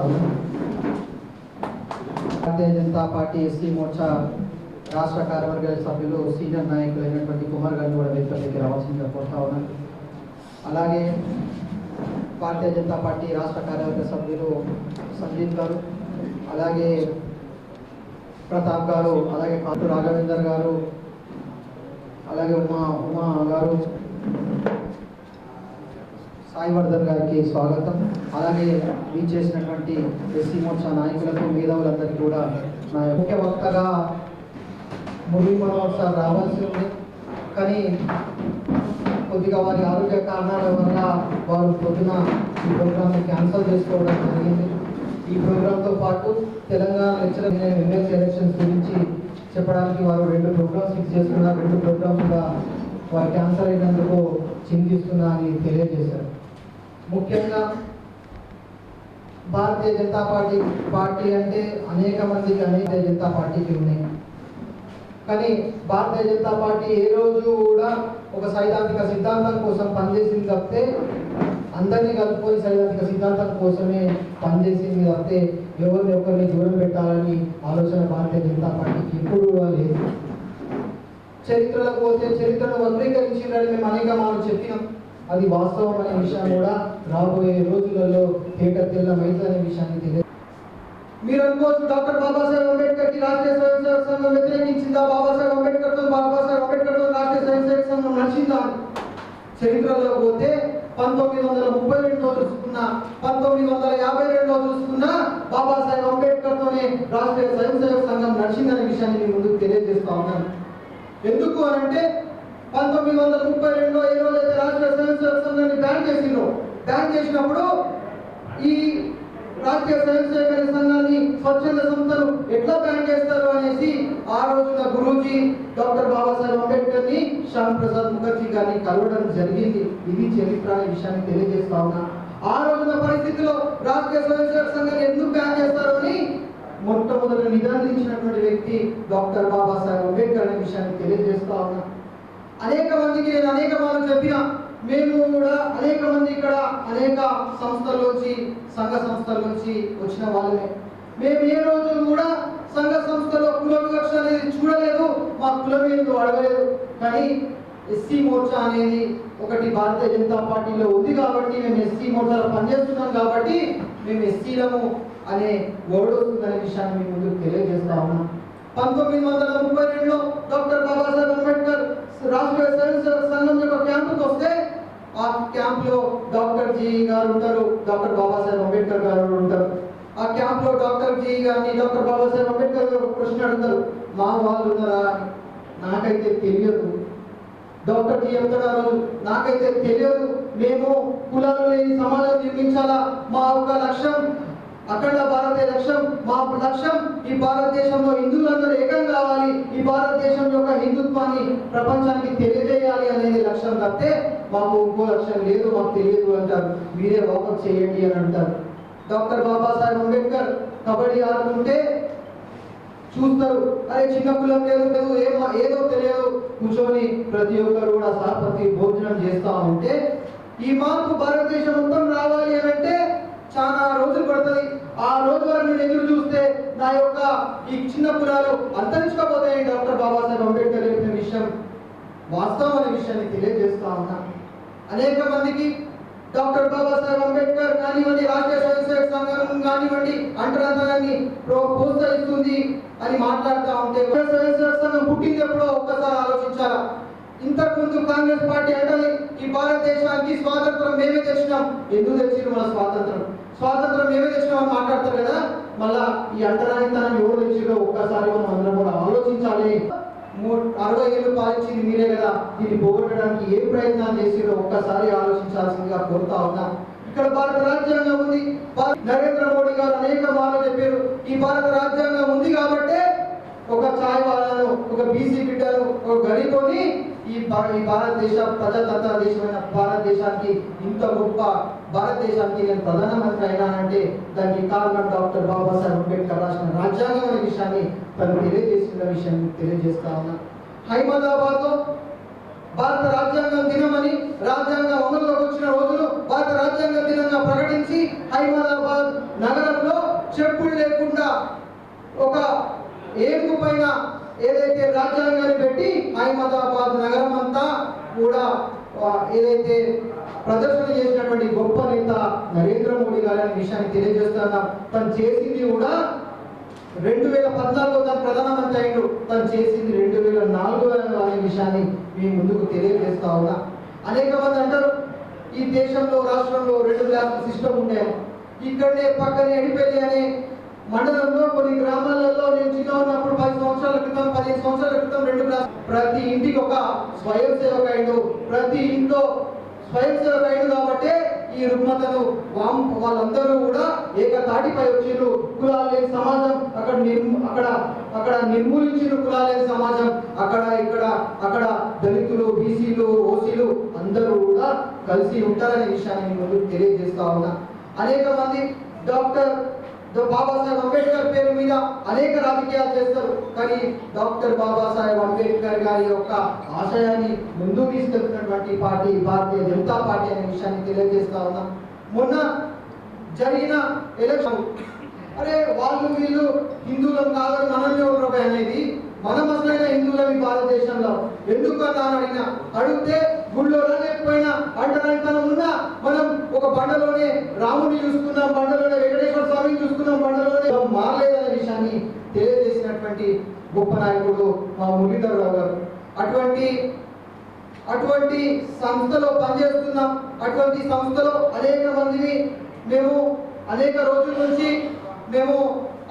ఉన్నాను Bharatiya Janata party SC Morcha రాష్ట్ర కార్యవర్గ సభ్యులు సీనియర్ నాయకులు అయినటువంటి కుమార్ గారిని కూడా వేదికలోకి రావాల్సిందిగా కోరుతా ఉన్నాను. అలాగే భారతీయ జనతా పార్టీ రాష్ట్ర కార్యవర్గ సభ్యులు సంజీవ్ గారు అలాగే ప్రతాప్ గారు అలాగే కాటు రాఘవేందర్ గారు అలాగే ఉమా ఉమా గారు సాయివర్ధన్ గారికి స్వాగతం. అలాగే వీచ్ చేసినటువంటి ఎస్సీ మోర్చా నాయకులకు మేధావులందరికీ కూడా నా ముఖ్య వక్తగా మురళీ మనోహర్ సార్ రావాల్సి ఉంది. కానీ కొద్దిగా వారి ఆరోగ్య కారణాల వల్ల వారు పొద్దున ఈ ప్రోగ్రామ్ని క్యాన్సిల్ చేసుకోవడం జరిగింది. ఈ ప్రోగ్రాంతో పాటు తెలంగాణ లెక్చరర్ ఎమ్మెల్సీ ఎలక్షన్స్ గురించి చెప్పడానికి వారు రెండు ప్రోగ్రామ్స్ ఫిక్స్ చేసుకున్నారు రెండు ప్రోగ్రామ్స్ కూడా వారు క్యాన్సర్ అయినందుకు చింతిస్తున్నా అని తెలియజేశారు. ముఖ్యంగా భారతీయ జనతా పార్టీ పార్టీ అంటే అనేక మందికి అనేక జనతా పార్టీకి ఉన్నాయి. కానీ భారతీయ జనతా పార్టీ ఏ రోజు కూడా ఒక సైద్ధాంతిక సిద్ధాంతం కోసం పనిచేసింది తప్పితే అందరినీ కలుపుకొని సైద్ధాంతిక సిద్ధాంతం కోసమే పనిచేసింది తప్పితే ఎవరిని ఒకరిని దూరం పెట్టాలని ఆలోచన భారతీయ జనతా పార్టీకి ఎప్పుడు కూడా లేదు. చరిత్రలకు పోతే చరిత్రను వక్రీకరించిందని మేము అనేక మనం చెప్పినాం. అది వాస్తవం అనే విషయం కూడా రాబోయే రోజులలో తేట తెల్లమైంది అనే విషయాన్ని తెలియదు మీరు అనుకోవచ్చు డాక్టర్ బాబాసాహెబ్ అంబేద్కర్కి రాష్ట్రీయ స్వయం సేవక సంఘం వ్యతిరేకించిందా? బాబాసాహెబ్ అంబేద్కర్తో బాబాసాహెబ్ అంబేద్కర్తో రాష్ట్రీయ స్వయం సేవక సంఘం నడిచిందా? చరిత్రలో పోతే పంతొమ్మిది వందల ముప్పై రెండులో చూసుకున్నా పంతొమ్మిది వందల యాభై రెండులో చూసుకున్నా బాబాసాహెబ్ అంబేద్కర్ తోనే రాష్ట్రీయ స్వయం సేవక సంఘం నడిచిందనే విషయాన్ని మీ ముందుకు తెలియజేస్తా ఉన్నాను. ఎందుకు అని అంటే పంతొమ్మిది వందల ముప్పై రెండులో ఏ రోజైతే రాష్ట్రీయ స్వయం సంఘాన్ని బ్యాన్ చేసిండ్రో బ్యాన్ చేసినప్పుడు ఈ రాష్ట్రీయ స్వయం సేవక సంఘాన్ని స్వచ్ఛంద సంస్థలు ఎట్లా బ్యాన్ చేస్తారు అనేసి ఆ రోజున గురూజీ డాక్టర్ బాబాసాహెబ్ అంబేద్కర్ని శ్యామ్ ప్రసాద్ ముఖర్జీ గారిని కలవడం జరిగింది. ఇది చరిత్ర అనే విషయాన్ని తెలియజేస్తా ఉన్నా. ఆ రోజున పరిస్థితిలో రాష్ట్రీయ స్వయం సేవక సంఘాన్ని ఎందుకు బ్యాన్ చేస్తారు అని మొట్టమొదట నిదానించినటువంటి వ్యక్తి డాక్టర్ బాబాసాహెబ్ అంబేద్కర్ అనే విషయాన్ని తెలియజేస్తా ఉన్నా. అనేక మందికి నేను అనేక మార్లు చెప్పిన మేము కూడా అనేక మంది ఇక్కడ అనేక సంస్థలోంచి సంఘ సంస్థల నుంచి వచ్చిన వాళ్ళమే. మేము ఏ రోజు కూడా సంఘ సంస్థలో కుల వివక్ష అనేది చూడలేదు మా కులం ఏందో అడగలేదు. కానీ ఎస్సీ మోర్చా అనేది ఒకటి భారతీయ జనతా పార్టీలో ఉంది కాబట్టి మేము ఎస్సీ మోర్చాలో పనిచేస్తున్నాం కాబట్టి మేము ఎస్సీలము అనే వర్డ్ వస్తుందనే విషయాన్ని మీ ముందుకు తెలియజేస్తా ఉన్నాం. పంతొమ్మిది వందల ముప్పై రెండులో డాక్టర్ బాబాసాహెబ్ అంబేద్కర్ రాష్ట్ర స్వయం సేవక సంఘం యొక్క క్యాంపుకి వస్తే ఆ క్యాంప్లో డాక్టర్ జీ గారు ఉంటారు డాక్టర్ బాబాసాహెబ్ అంబేద్కర్ గారు ఉంటారు. ఆ క్యాంప్లో డాక్టర్ జీ గారిని డాక్టర్ బాబాసాహెబ్ అంబేద్కర్ గారు ఒక ప్రశ్న అడుగుతారు. మా వాళ్ళు ఉన్నారా? నాకైతే తెలియదు. డాక్టర్ జీ చెప్తాడు నాకైతే తెలియదు. మేము కులాలు లేని సమాజం నిర్మించాలా? మా ఒక లక్ష్యం అఖండ భారతీయ లక్ష్యం మా లక్ష్యం ఈ భారతదేశంలో హిందువులందరూ ఏకం కావాలి. ఈ భారతదేశం యొక్క హిందుత్వాన్ని ప్రపంచానికి తెలియజేయాలి అనేది లక్ష్యం తప్పితే మాకు ఇంకో లక్ష్యం లేదు మాకు తెలియదు అంటారు. మీరే వాకప్ చేయండి అని అంటారు. డాక్టర్ బాబాసాహెబ్ అంబేద్కర్ కబడ్డీ ఆడుతుంటే చూస్తారు అరే చిన్న కులం లేదు లేదు ఏమో ఏదో తెలియదు. కూర్చొని ప్రతి ఒక్కరు కూడా సహపతి భోజనం చేస్తా ఉంటే ఈ మార్పు భారతదేశం మొత్తం రావాలి అని అంటే చాలా రోజులు పడుతుంది. ఆ రోజు వరకు నేను ఎదురు చూస్తే నా యొక్క ఈ చిన్న కులాలు అంతరించుకోపోతాయి డాక్టర్ బాబాసాహెబ్ అంబేద్కర్ చెప్పిన విషయం వాస్తవం అనే విషయాన్ని తెలియజేస్తా ఉన్నా. అనేక మందికి డాక్టర్ బాబాసాహెబ్ అంబేద్కర్ కానివ్వండి రాష్ట్రీయ స్వయం సేవక సంఘం కానివ్వండి అంటరాంతరాన్ని ప్రోత్సహిస్తుంది అని మాట్లాడుతూ ఉంటే స్వయం సేవక సంఘం పుట్టింది ఎప్పుడో ఒక్కసారి ఆలోచించాలా? ఇంతకుముందు కాంగ్రెస్ పార్టీ అంటే ఈ భారతదేశానికి స్వాతంత్రం మేమే తెచ్చినాం. ఎందుకు తెచ్చిండ్రు మన స్వాతంత్రం? స్వాతంత్రం మేమే తెచ్చినాం అని మాట్లాడతారు కదా? మళ్ళా ఈ అంటరానితనం ఎవరు తెచ్చిందో ఒక్కసారి మనం అందరం కూడా ఆలోచించాలి. అరవై ఏళ్ళు పాలించింది మీరే కదా. దీన్ని పోగొట్టడానికి ఏ ప్రయత్నాలు చేసిరో ఒక్కసారి ఆలోచించాల్సిందిగా కోరుతా ఉన్నా. ఇక్కడ భారత రాజ్యాంగం ఉంది. నరేంద్ర మోడీ గారు అనేక మార్లు చెప్పారు. ఈ భారత రాజ్యాంగం ఉంది కాబట్టే ఒక ఛాయ్ వాళ్ళను ఒక బీసీ బిడ్డను ఒక గరీబోని ఈ ఈ భారతదేశ ప్రజాతంత్ర దేశమైన భారతదేశానికి ఇంత గొప్ప భారతదేశానికి నేను ప్రధానమంత్రి అయినానంటే దానికి కారణం డాక్టర్ బాబాసాహెబ్ అంబేద్కర్ రాసిన రాజ్యాంగం అనే విషయాన్ని తను తెలియజేసిన విషయం తెలియజేస్తా ఉన్నా. హైమదాబాద్లో భారత రాజ్యాంగం దినమని రాజ్యాంగం అమలులోకి వచ్చిన రోజులు భారత రాజ్యాంగ దినంగా ప్రకటించి హైదరాబాద్ నగరంలో చెప్పులు లేకుండా ఒక ఏనుగు పైన ఏదైతే రాజ్యాంగాన్ని పెట్టి అహ్మదాబాద్ నగరం అంతా కూడా ఏదైతే ప్రదర్శన చేసినటువంటి గొప్ప నేత నరేంద్ర మోడీ గారి అనే విషయాన్ని తెలియజేస్తున్నాం తను చేసింది కూడా రెండు వేల పద్నాలుగులో తను ప్రధానమంత్రి అయిండు తను చేసింది రెండు వేల నాలుగు అనే విషయాన్ని మీ ముందుకు తెలియజేస్తా ఉన్నా. అనేక మంది అంటారు ఈ దేశంలో రాష్ట్రంలో రెండు క్లాసుల సిస్టమ్ ఉండే. ఇక్కడనే పక్కనే ఎడిపెల్లి అనే మండలంలో కొన్ని గ్రామాలలో నేను చిన్న ఉన్నప్పుడు పది సంవత్సరాల క్రితం పదిహేను సంవత్సరాల క్రితం రెండు క్లాస్ ప్రతి ఇంటికి ఒక స్వయం సేవక ప్రతి ఇంట్లో స్వయం సేవక కాబట్టి ఈ రుగ్మతను వాళ్ళందరూ కూడా ఏకతాటిపై వచ్చిండ్రు. కులాలు లేని సమాజం అక్కడ నిర్ము అక్కడ అక్కడ నిర్మూలించిన కులాలు లేని సమాజం. అక్కడ ఇక్కడ అక్కడ దళితులు బీసీలు ఓసీలు అందరూ కూడా కలిసి ఉంటారనే విషయాన్ని ముందు తెలియజేస్తా ఉన్నా. అనేక మంది డాక్టర్ బాబాసాహెబ్ అంబేద్కర్ పేరు మీద అనేక రాజకీయాలు చేస్తారు. కానీ డాక్టర్ బాబాసాహెబ్ అంబేద్కర్ గారి యొక్క ఆశయాన్ని ముందు తీసుకెళ్తున్నటువంటి పార్టీ భారతీయ జనతా పార్టీ అనే విషయాన్ని తెలియజేస్తా ఉన్నాం. మొన్న జరిగిన ఎలక్షన్ అరే వాళ్ళు వీళ్ళు హిందువులం కాదని మనల్ని ఉండబోయ్ అనేది మనం అసలైన హిందువులం ఈ భారతదేశంలో. ఎందుకు అని అడిగిన అడిగితే గుళ్ళో లేకపోయినా అంటరానితనం ఉన్నా బండలోనే రాముని చూసుకున్నాం బండలోనే వెంకటేశ్వర స్వామిని చూసుకున్నాం బండలోనే మారలేదనే విషయాన్ని తెలియజేసినటువంటి గొప్ప నాయకుడు మా మురళీధరరావు గారు. అటువంటి అటువంటి సంస్థలో పనిచేస్తున్నాం. అటువంటి సంస్థలో అనేక మందిని మేము అనేక రోజుల నుంచి మేము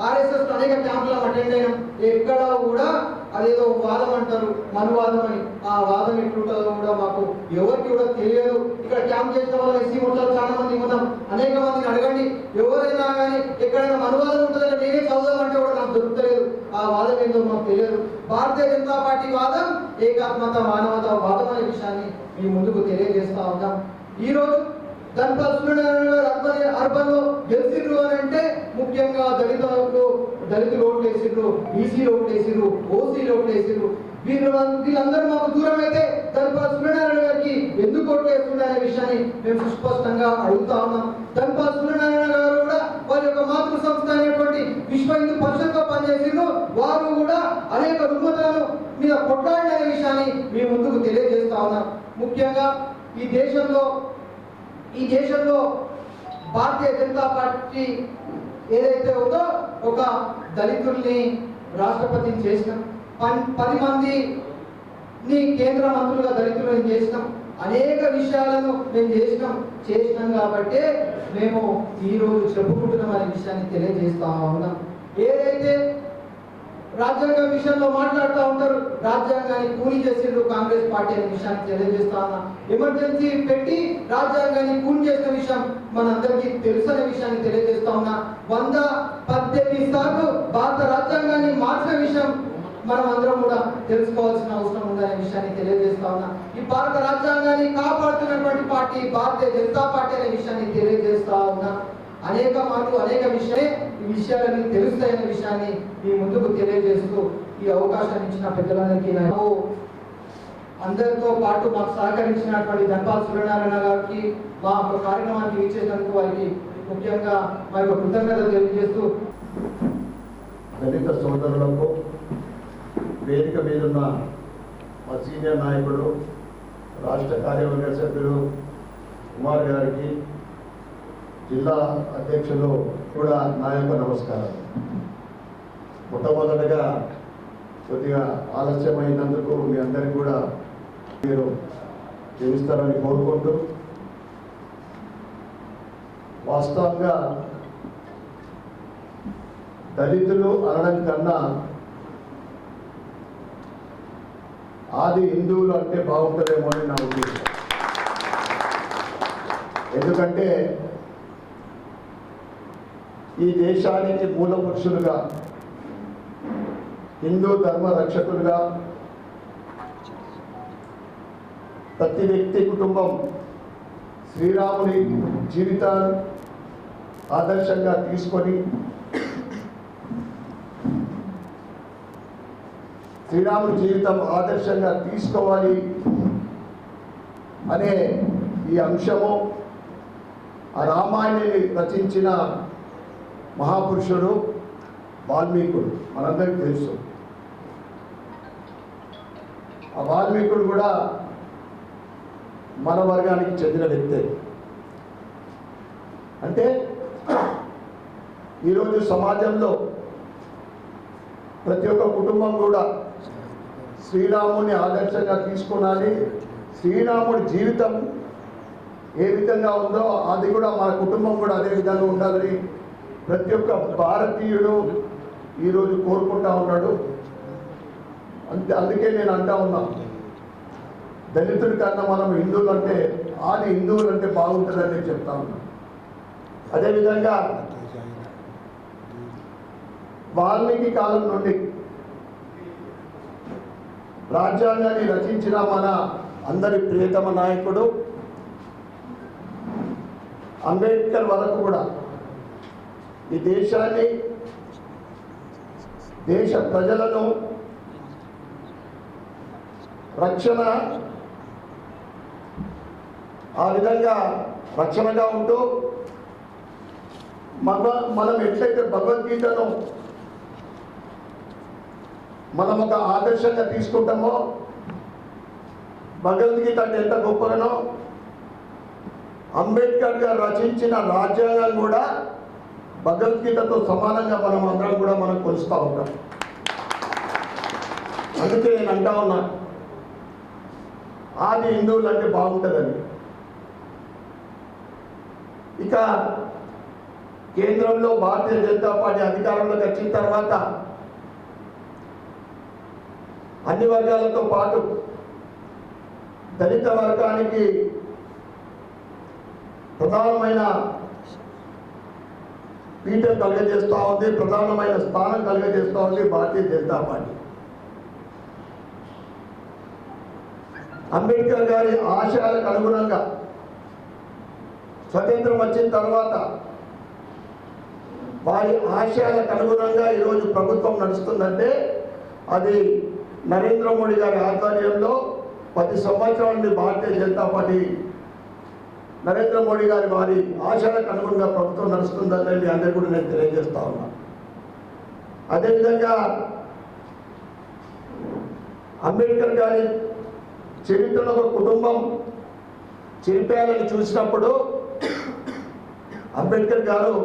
ఆర్ఎస్ఎస్ అనేక క్యాంపులను అటెండ్ అయినాం. ఎక్కడ కూడా అదేదో వాదం అంటారు మనువాదం అని. ఆ వాదం ఎట్లుంటుందో కూడా మాకు ఎవరికి కూడా తెలియదు. ఇక్కడ క్యాంప్ చేసిన వాళ్ళు ఎస్సీ మోటార్లు చాలా మంది ఉన్నాం అనేక మందిని అడగండి. ఎవరైనా కానీ ఎక్కడైనా మనువాదం ఉంటుందంటే నేనే చదువుదామంటే కూడా నాకు దొరుకుతలేదు. ఆ వాదం ఏందో మాకు తెలియదు. భారతీయ జనతా పార్టీ వాదం ఏకాత్మత మానవత వాదం అనే విషయాన్ని మీ ముందుకు తెలియజేస్తా ఉన్నాం. ఈ రోజు ధన్పాల్ గారు అర్బన్ అర్బన్లో గెలిచిండ్రు అని అంటే ముఖ్యంగా దళితులకు దళితులు ఓట్లు వేసిండ్రు బీసీలు ఓట్లు వేసిండ్రు ఓసీలు ఓట్లు వేసిండ్రు వీళ్ళు వీళ్ళందరూ మాకు దూరం అయితే ధన్పాల్ సూర్యనారాయణ గారికి ఎందుకు ఓట్లు అనే విషయాన్ని మేము సుస్పష్టంగా అడుగుతా ఉన్నాం. ధన్పాల్ సూర్యనారాయణ గారు కూడా వారి యొక్క మాతృ సంస్థ అనేటువంటి విశ్వ హిందూ పరిషత్తో పనిచేసిండ్రు వారు కూడా అనేక రుగ్మతలను మీద కొట్లాడిన అనే విషయాన్ని మీ ముందుకు తెలియజేస్తా ఉన్నాం. ముఖ్యంగా ఈ దేశంలో ఈ దేశంలో భారతీయ జనతా పార్టీ ఏదైతే ఉందో ఒక దళితుల్ని రాష్ట్రపతిని చేసినాం. పన్ పది మందిని కేంద్ర మంత్రులుగా దళితులను చేసినాం. అనేక విషయాలను మేము చేసినాం. చేసినాం కాబట్టి మేము ఈరోజు చెప్పుకుంటున్నాం అనే విషయాన్ని తెలియజేస్తా ఉన్నాం. ఏదైతే రాజ్యాంగం విషయంలో మాట్లాడుతూ ఉంటారు. రాజ్యాంగాన్ని కూలి చేసిండ్రు కాంగ్రెస్ పార్టీ అనే విషయాన్ని తెలియజేస్తా ఉన్నా. ఎమర్జెన్సీ పెట్టి రాజ్యాంగాన్ని కూలి చేసిన విషయం మనందరికీ తెలుసు అనే విషయాన్ని తెలియజేస్తా ఉన్నా. వంద పద్దెనిమిది సార్లు భారత రాజ్యాంగాన్ని మార్చిన విషయం మనం అందరం కూడా తెలుసుకోవాల్సిన అవసరం ఉందనే విషయాన్ని తెలియజేస్తా ఉన్నా. ఈ భారత రాజ్యాంగాన్ని కాపాడుతున్నటువంటి పార్టీ భారతీయ జనతా పార్టీ అనే విషయాన్ని తెలియజేస్తా ఉన్నా. అనేక మార్లు అనేక విషయాలే ఈ విషయాలన్నీ తెలుస్తాయనే విషయాన్ని మీ ముందుకు తెలియజేస్తూ ఈ అవకాశాన్ని ఇచ్చిన పెద్దలందరికీ నాకు అందరితో పాటు మాకు సహకరించినటువంటి ధన్పాల్ సూర్యనారాయణ గారికి మా యొక్క కార్యక్రమానికి ఇచ్చేసినందుకు వారికి ముఖ్యంగా మా యొక్క కృతజ్ఞతలు తెలియజేస్తూ దళిత సోదరులకు వేదిక మీద ఉన్న మా సీనియర్ నాయకుడు రాష్ట్ర కార్యవర్గ సభ్యులు కుమార్ గారికి జిల్లా అధ్యక్షులు కూడా నా యొక్క నమస్కారం. మొట్టమొదటగా కొద్దిగా ఆలస్యమైనందుకు మీ అందరికీ కూడా మీరు క్షమిస్తారని కోరుకుంటూ వాస్తవంగా దళితులు అనడం కన్నా ఆది హిందువులు అంటే బాగుంటుందేమో అని నా ఉద్దేశం. ఎందుకంటే ఈ దేశానికి మూల పురుషులుగా హిందూ ధర్మ రక్షకులుగా ప్రతి వ్యక్తి కుటుంబం శ్రీరాముని జీవితాన్ని ఆదర్శంగా తీసుకొని శ్రీరాముని జీవితం ఆదర్శంగా తీసుకోవాలి అనే ఈ అంశము ఆ రామాయణాన్ని రచించిన మహాపురుషుడు వాల్మీకుడు మనందరికీ తెలుసు. ఆ వాల్మీకుడు కూడా మన వర్గానికి చెందిన వ్యక్తే. అంటే ఈరోజు సమాజంలో ప్రతి ఒక్క కుటుంబం కూడా శ్రీరాముని ఆదర్శంగా తీసుకోవాలి శ్రీరాముడి జీవితం ఏ విధంగా ఉందో అది కూడా మన కుటుంబం కూడా అదే విధంగా ఉండాలని ప్రతి ఒక్క భారతీయుడు ఈరోజు కోరుకుంటా ఉన్నాడు. అంతే అందుకే నేను అంటా ఉన్నా. దళితుడి కన్నా మనం హిందువులు అంటే ఆది హిందువులు అంటే బాగుంటుందని నేను చెప్తా ఉన్నా. అదేవిధంగా వాల్మీకి కాలం నుండి రాజ్యాంగాన్ని రచించిన మన అందరి ప్రియతమ నాయకుడు అంబేద్కర్ వరకు కూడా ఈ దేశాన్ని దేశ ప్రజలను రక్షణ ఆ విధంగా రక్షణగా ఉంటూ మన మనం ఎట్లయితే భగవద్గీతను మనం ఒక ఆదర్శంగా తీసుకుంటామో భగవద్గీత అంటే ఎంత గొప్పగానో అంబేద్కర్ గారు రచించిన రాజ్యాంగం కూడా భగవద్గీతతో సమానంగా మనం అందరం కూడా మనం కొలుస్తూ ఉంటాం. అందుకే నేను అంటా ఉన్నా ఆది హిందువులు అంటే బాగుంటుందని. ఇక కేంద్రంలో భారతీయ జనతా పార్టీ అధికారంలోకి వచ్చిన తర్వాత అన్ని వర్గాలతో పాటు దళిత వర్గానికి ప్రధానమైన పీఠం కలుగజేస్తూ ఉంది ప్రధానమైన స్థానం కలుగజేస్తూ ఉంది భారతీయ జనతా పార్టీ. అంబేద్కర్ గారి ఆశయాలకు అనుగుణంగా స్వతంత్రం వచ్చిన తర్వాత వారి ఆశయాలకు అనుగుణంగా ఈరోజు ప్రభుత్వం నడుస్తుందంటే అది నరేంద్ర మోడీ గారి ఆధ్వర్యంలో పది సంవత్సరాల నుండి భారతీయ జనతా పార్టీ నరేంద్ర మోడీ గారి వారి ఆశలకు అనుగుణంగా ప్రభుత్వం నడుస్తుందని మీ అందరికీ కూడా నేను తెలియజేస్తా ఉన్నా. అదేవిధంగా అంబేద్కర్ గారి చరిత్రలో ఒక కుటుంబం చెరిపేయాలని చూసినప్పుడు అంబేద్కర్ గారు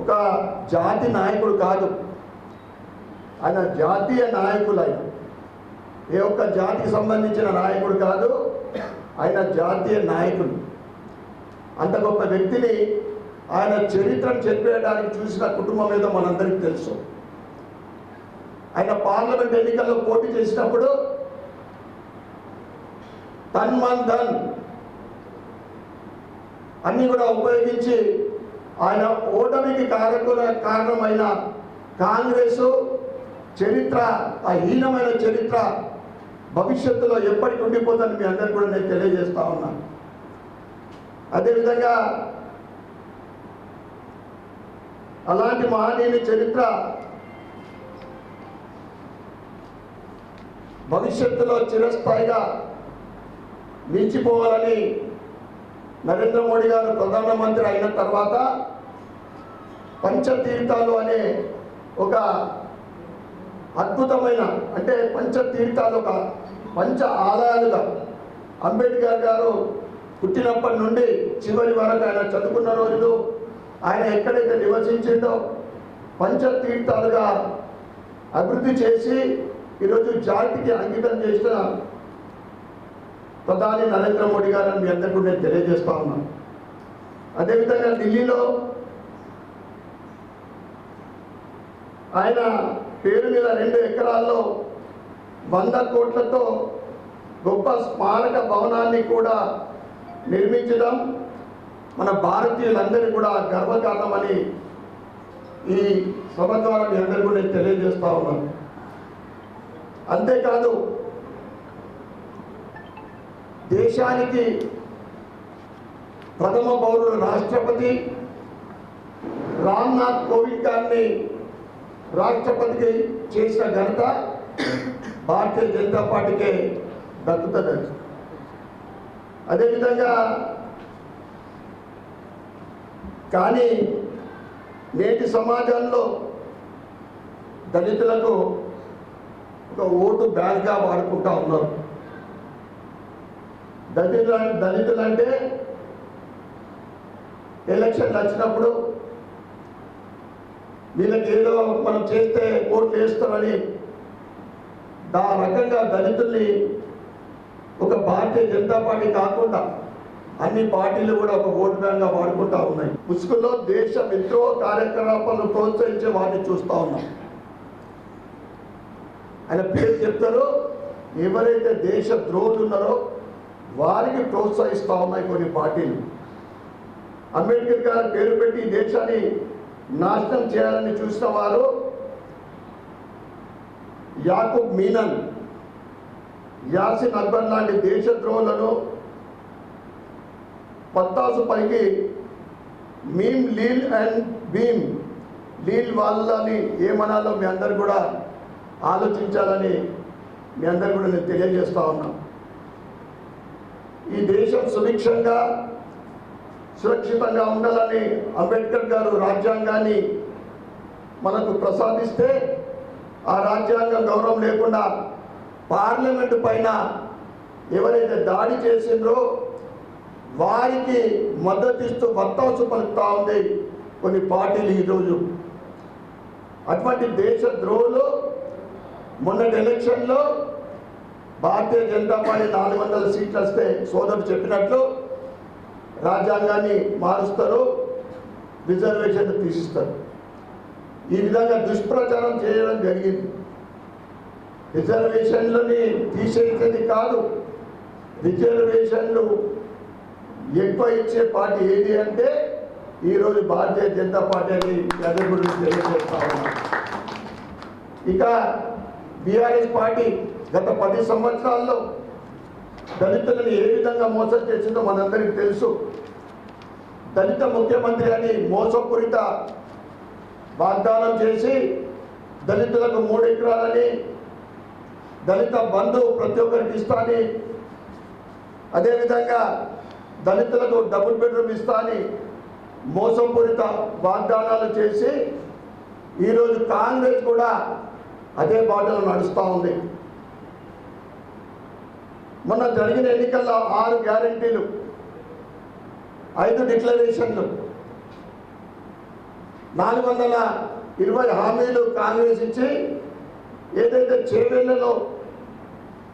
ఒక జాతి నాయకుడు కాదు. ఆయన జాతీయ నాయకులు ఏ ఒక్క జాతికి సంబంధించిన నాయకుడు కాదు. ఆయన జాతీయ నాయకుడు. అంత గొప్ప వ్యక్తిని ఆయన చరిత్రను చెప్పేయడానికి చూసిన కుటుంబం ఏదో మనందరికీ తెలుసు. ఆయన పార్లమెంట్ ఎన్నికల్లో పోటీ చేసినప్పుడు తన్ మన్ ధన్ అన్ని కూడా ఉపయోగించి ఆయన ఓటమికి కారకుల కారణమైన కాంగ్రెస్ చరిత్ర ఆ హీనమైన చరిత్ర భవిష్యత్తులో ఎప్పటికి ఉండిపోతుందని మీ అందరికీ కూడా నేను తెలియజేస్తా ఉన్నాను అదేవిధంగా అలాంటి మహనీయుని చరిత్ర భవిష్యత్తులో చిరస్థాయిగా నిలిచిపోవాలని నరేంద్ర మోడీ గారు ప్రధానమంత్రి అయిన తర్వాత పంచతీర్థాలు అనే ఒక అద్భుతమైన అంటే పంచతీర్థాలు ఒక పంచ ఆదాయాలుగా అంబేద్కర్ గారు పుట్టినప్పటి నుండి చివరి వరకు ఆయన చదువుకున్న రోజులు ఆయన ఎక్కడైతే నివసించిండో పంచతీర్థాలుగా అభివృద్ధి చేసి ఈరోజు జాతికి అంకితం చేసిన ప్రధాని నరేంద్ర మోడీ గారని మీ అందరికీ నేను తెలియజేస్తా ఉన్నాను. అదేవిధంగా ఢిల్లీలో ఆయన పేరు మీద రెండు ఎకరాల్లో వంద కోట్లతో గొప్ప స్మారక భవనాన్ని కూడా నిర్మించడం మన భారతీయులందరూ కూడా గర్వకారణమని ఈ సభ ద్వారా మీ అందరూ కూడా నేను తెలియజేస్తా ఉన్నాను. అంతేకాదు దేశానికి ప్రథమ పౌరుడు రాష్ట్రపతి రామ్నాథ్ కోవింద్ గారిని రాష్ట్రపతికి చేసిన ఘనత భారతీయ జనతా పార్టీకే దక్కుతుంది కానీ నేటి సమాజంలో దళితులకు ఒక ఓటు బ్యాంక్గా వాడుకుంటా ఉన్నారు. దళితుల దళితులంటే ఎలక్షన్ ఎలక్షన్లు వచ్చినప్పుడు వీళ్ళకి ఏదో మనం చేస్తే ఓట్లు వేస్తారని ఆ రకంగా దళితుల్ని ఒక భారతీయ జనతా పార్టీ కాకుండా అన్ని పార్టీలు కూడా ఒక ఓటు బ్యాంక్గా వాడుకుంటా ఉన్నాయి. ముసుగులో దేశం విద్రోహ కార్యకలాపాలను ప్రోత్సహించే వాటిని చూస్తూ ఉన్నాం. ఆయన పేరు చెప్తారో ఎవరైతే దేశ ద్రోహులు ఉన్నారో వారికి ప్రోత్సహిస్తూ ఉన్నాయి కొన్ని పార్టీలు. అంబేద్కర్ గారి పేరు పెట్టి దేశాన్ని నాశనం చేయాలని చూసిన వారు యాకూబ్ మీనన్ యాసిన్ అక్బర్ లాంటి దేశద్రోహులను పత్తాసు పైకి మీమ్ లీల్ అండ్ భీమ్. లీల్ వాళ్ళని ఏమనాలో మీ అందరు కూడా ఆలోచించాలని మీ అందరు కూడా నేను తెలియజేస్తూ ఉన్నా. ఈ దేశం సుభిక్షంగా సురక్షితంగా ఉండాలని అంబేద్కర్ గారు రాజ్యాంగాన్ని మనకు ప్రసాదిస్తే ఆ రాజ్యాంగం గౌరవం లేకుండా పార్లమెంటు పైన ఎవరైతే దాడి చేసిండ్రో వారికి మద్దతిస్తూ వత్తాసు పలుకుతా ఉంది కొన్ని పార్టీలు ఈరోజు. అటువంటి దేశ ద్రోహులు మొన్నటి ఎలక్షన్లో భారతీయ జనతా పార్టీ నాలుగు వందల సీట్లు వస్తే సోదరుడు చెప్పినట్లు రాజ్యాంగాన్ని మారుస్తారు రిజర్వేషన్ తీసిస్తారు. ఈ విధంగా దుష్ప్రచారం చేయడం జరిగింది. రిజర్వేషన్లని తీసేసేది కాదు. రిజర్వేషన్లు ఎక్కువ ఇచ్చే పార్టీ ఏది అంటే ఈరోజు భారతీయ జనతా పార్టీ అని అందరి గురించి తెలియజేస్తా ఉన్నా ఇక బీఆర్ఎస్ పార్టీ గత పది సంవత్సరాల్లో దళితులను ఏ విధంగా మోసం చేసిందో మనందరికీ తెలుసు. దళిత ముఖ్యమంత్రి అని మోసపూరిత వాగ్దానం చేసి దళితులకు మూడు ఎకరాలని దళిత బంధు ప్రతి ఒక్కరికి ఇస్తాని. అదేవిధంగా దళితులకు డబుల్ బెడ్రూమ్ ఇస్తా అని మోసపూరిత వాగ్దానాలు చేసి ఈరోజు కాంగ్రెస్ కూడా అదే బాటలో నడుస్తూ ఉంది. మొన్న జరిగిన ఎన్నికల్లో ఆరు గ్యారంటీలు ఐదు డిక్లరేషన్లు నాలుగు వందల ఇరవై హామీలు కాంగ్రెస్ ఇచ్చి ఏదైతే చేవేళ్ళలో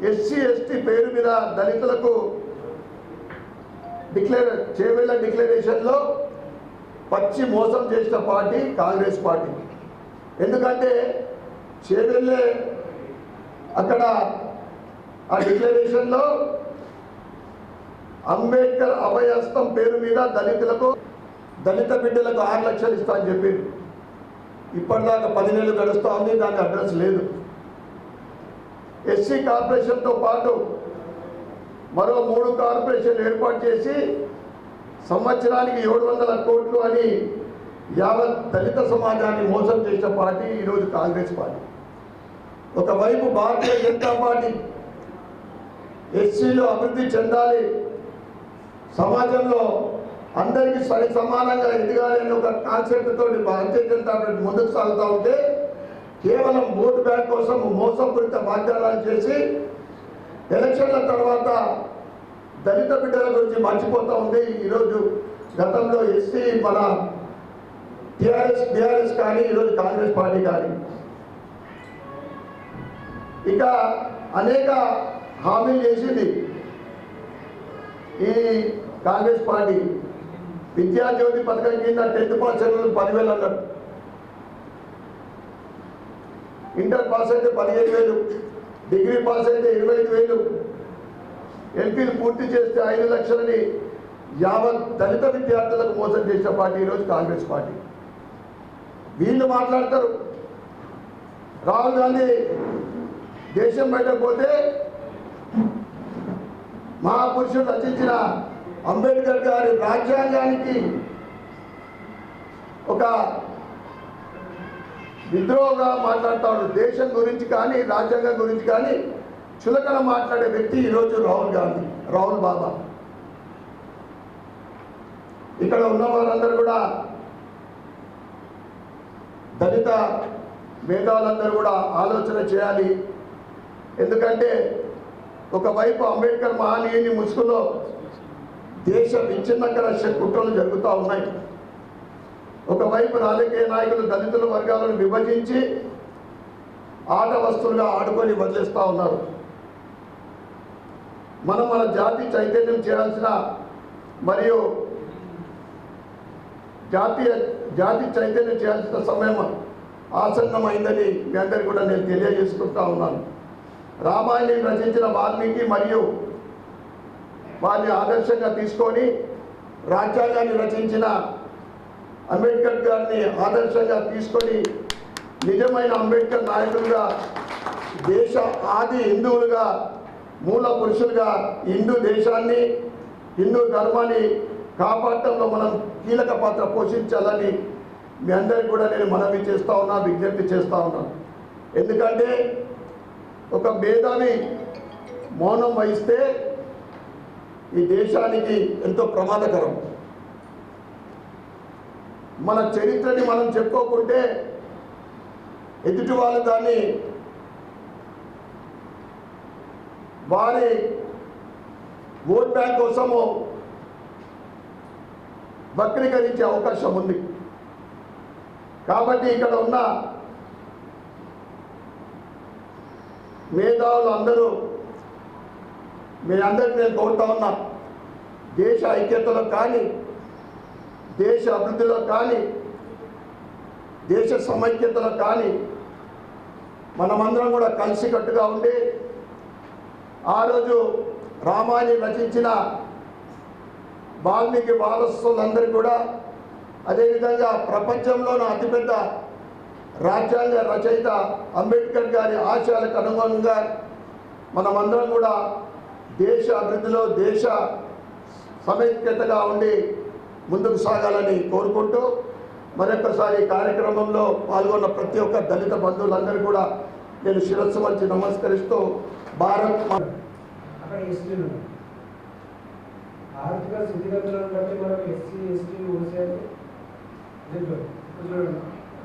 ఎస్సీ ఎస్టీ పేరు మీద దళితులకు డిక్లేర్ చేవేళ్ళ డిక్లరేషన్లో పచ్చి మోసం చేసిన పార్టీ కాంగ్రెస్ పార్టీ. ఎందుకంటే చేవెళ్ళే అక్కడ ఆ డిక్లరేషన్లో అంబేద్కర్ అభయస్తం పేరు మీద దళితులకు దళిత బిడ్డలకు ఆరు లక్షలు ఇస్తా అని ఇప్పటిదాకా పది నెలలు గడుస్తూ ఉంది దానికి అడ్రస్ లేదు. ఎస్సీ కార్పొరేషన్తో పాటు మరో మూడు కార్పొరేషన్లు ఏర్పాటు చేసి సంవత్సరానికి ఏడు వందల కోట్లు అని యావత్ దళిత సమాజాన్ని మోసం చేసిన పార్టీ ఈరోజు కాంగ్రెస్ పార్టీ. ఒకవైపు భారతీయ జనతా పార్టీ ఎస్సీలో అభివృద్ధి చెందాలి సమాజంలో అందరికీ సరి సమానంగా ఎదగాలి అనే ఒక కాన్సెప్ట్ తోటి భారతీయ జనతా పార్టీ ముందుకు సాగుతూ ఉంటే కేవలం ఓటు బ్యాంక్ కోసం మోసపూరిత వాగ్దానాలు చేసి ఎలక్షన్ల తర్వాత దళిత బిడ్డల గురించి మర్చిపోతూ ఉంది. ఈరోజు గతంలో ఎస్సీ మన టిఆర్ఎస్ బీఆర్ఎస్ కానీ ఈరోజు కాంగ్రెస్ పార్టీ కానీ. ఇక అనేక హామీలు చేసింది ఈ కాంగ్రెస్ పార్టీ. విద్యాజ్యోతి పథకం కింద టెన్త్ పాస్ అయిన పదివేలు అన్నారు. ఇంటర్ పాస్ అయితే పదిహేను వేలు డిగ్రీ పాస్ అయితే ఇరవై ఐదు వేలు. ఎంపీలు పూర్తి చేస్తే ఐదు లక్షలని యావత్ దళిత విద్యార్థులకు మోసం చేసిన పార్టీ ఈరోజు కాంగ్రెస్ పార్టీ. వీళ్ళు మాట్లాడతారు. రాహుల్ గాంధీ దేశం బయటకు పోతే మహాపురుషుడు రచించిన అంబేద్కర్ గారి రాజ్యాంగానికి ఒక విద్రోహంగా మాట్లాడతాడు. దేశం గురించి కానీ రాజ్యాంగం గురించి కానీ చులకన మాట్లాడే వ్యక్తి ఈరోజు రాహుల్ గాంధీ రాహుల్ బాబా. ఇక్కడ ఉన్న వారందరూ కూడా దళిత మేధావులందరూ కూడా ఆలోచన చేయాలి. ఎందుకంటే ఒకవైపు అంబేద్కర్ మహానీయుని ముసుగులో దేశ విచ్ఛిన్నకర కుట్రలు జరుగుతూ ఉన్నాయి. ఒకవైపు రాజకీయ నాయకులు దళితుల వర్గాలను విభజించి ఆట వస్తువులుగా ఆడుకొని వదిలేస్తూ ఉన్నారు. మనం మన జాతి చైతన్యం చేయాల్సిన మరియు జాతీయ జాతి చైతన్యం చేయాల్సిన సమయం ఆసన్నమైందని మీ అందరికీ కూడా నేను తెలియజేసుకుంటా ఉన్నాను. రామాయణం రచించిన వాల్మీకి మరియు వారిని ఆదర్శంగా తీసుకొని రాజ్యాంగాన్ని రచించిన అంబేద్కర్ గారిని ఆదర్శంగా తీసుకొని నిజమైన అంబేద్కర్ నాయకులుగా దేశ ఆది హిందువులుగా మూల పురుషులుగా హిందూ దేశాన్ని హిందూ ధర్మాన్ని కాపాడటంలో మనం కీలక పాత్ర పోషించాలని మీ అందరికి కూడా నేను మనవి చేస్తూ ఉన్నా విజ్ఞప్తి చేస్తూ ఉన్నాను ఎందుకంటే ఒక మేధావి మౌనం వహిస్తే ఈ దేశానికి ఎంతో ప్రమాదకరం. మన చరిత్రని మనం చెప్పుకోకుంటే ఎదుటి వాళ్ళు దాన్ని వారి ఓట్ బ్యాంక్ కోసము వక్రీకరించే అవకాశం ఉంది. కాబట్టి ఇక్కడ ఉన్న మేధావులు అందరూ మీ అందరికీ నేను కోరుతా ఉన్నా. దేశ ఐక్యతలో కానీ దేశ అభివృద్ధిలో కానీ దేశ సమైక్యతలో కానీ మనమందరం కూడా కలిసికట్టుగా ఉండి ఆ రోజు రామాయణి రచించిన వాల్మీకి వారసులందరూ కూడా అదేవిధంగా ప్రపంచంలోని అతిపెద్ద రాజ్యాంగ రచయిత అంబేద్కర్ గారి ఆశయాలకు అనుగుణంగా మనమందరం కూడా దేశ అభివృద్ధిలో దేశ సమైక్యతగా ఉండి ముందుకు సాగాలని కోరుకుంటూ మరొకసారి ఈ కార్యక్రమంలో పాల్గొన్న ప్రతి ఒక్క దళిత బంధువులందరూ కూడా నేను శిరస్సు వంచి నమస్కరిస్తూ భారత్ అక్కడ ఎస్టీలు ఉన్నారు. ఆర్థిక స్థితిగతులను బట్టి మనకు ఎస్సీ ఎస్టీ ఓసీ అంటే దీంట్లో చూడండి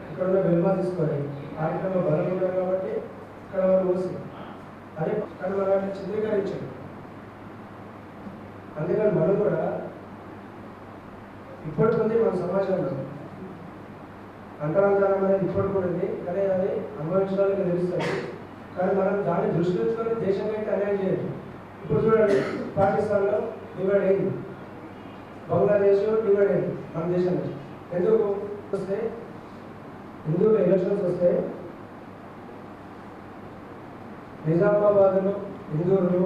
ఇక్కడ ఉన్న బెల్మా తీసుకోవాలి. ఆర్థికంగా బలం ఉన్నారు కాబట్టి ఇక్కడ వాళ్ళు ఓసీ. అదే కానీ మనం అట్లా అందుకని మనం కూడా ఇప్పటికుంది మన సమాజంలో అంతరాంతరం అనేది ఇప్పటికి ఉంది. కానీ అది అనుభవించడానికి తెలుస్తుంది. కానీ మనం దాన్ని దృష్టి ఉంచుకొని అయితే అన్యాయం చేయదు ఇప్పుడు చూడండి పాకిస్తాన్లో డివైడ్ అయింది. బంగ్లాదేశ్ డివైడ్ అయింది మన దేశం నుంచి ఎందుకు వస్తే హిందువులు ఎలక్షన్స్ వస్తే నిజామాబాద్లో హిందువులు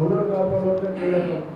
మున్నూరు కాపులు కీలకం